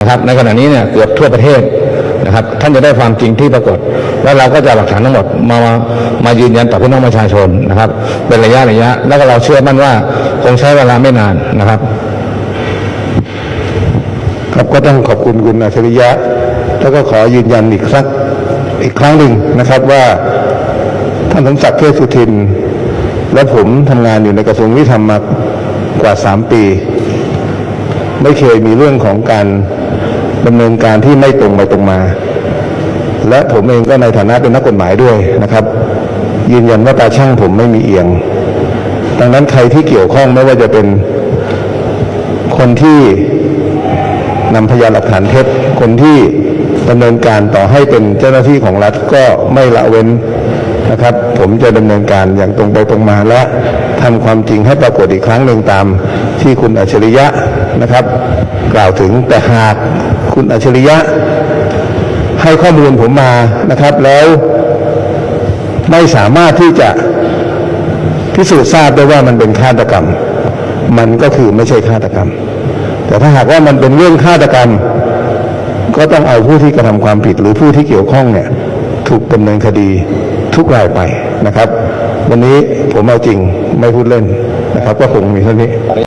นะครับในขณะนี้เนี่ยเกือบทั่วประเทศนะครับ ท่านจะได้ความจริงที่ปรากฏ แล้วเราก็จะหลักฐานทั้งหมดมามามายืนยันต่อพี่น้องประชาชนนะครับ เป็นระยะระยะ แล้วก็เราเชื่อมั่นว่าคงใช้เวลาไม่นานนะครับ ครับก็ต้องขอบคุณคุณอัจฉริยะ แล้วก็ขอยืนยันอีกสักอีกครั้งหนึ่งนะครับว่าท่านสมศักดิ์เทพสุทิน และผมทำงานอยู่ในกระทรวงยุติธรรมมากว่าสามปี ไม่เคยมีเรื่องของการดำเนินการที่ไม่ตรงไปตรงมา และผมเองก็ในฐานะเป็นนักกฎหมายด้วยนะครับ ยืนยันว่าตาช่างผมไม่มีเอียง ดังนั้นใครที่เกี่ยวข้องไม่ว่าจะเป็นคนที่นำพยานหลักฐานเท็จคนที่ดำเนินการต่อให้เป็นเจ้าหน้าที่ของรัฐก็ไม่ละเว้น นะครับ ผมจะดำเนินการอย่างตรงไปตรงมาและทำความจริงให้ปรากฏอีกครั้งหนึ่งตามที่คุณอัจฉริยะนะครับ กล่าวถึงแต่หากคุณอัจฉริยะ ให้ข้อมูลผมมานะครับ แล้วไม่สามารถที่จะพิสูจน์ทราบได้ว่ามันเป็นฆาตกรรม มันก็คือไม่ใช่ฆาตกรรม แต่ถ้าหากว่ามันเป็นเรื่องฆาตกรรม ก็ต้องเอาผู้ที่กระทำความผิดหรือผู้ที่เกี่ยวข้องเนี่ย ถูกดำเนินคดี ทุกรายไปนะครับ วันนี้ผมเอาจริงไม่พูดเล่นนะครับ ก็คงมีเท่านี้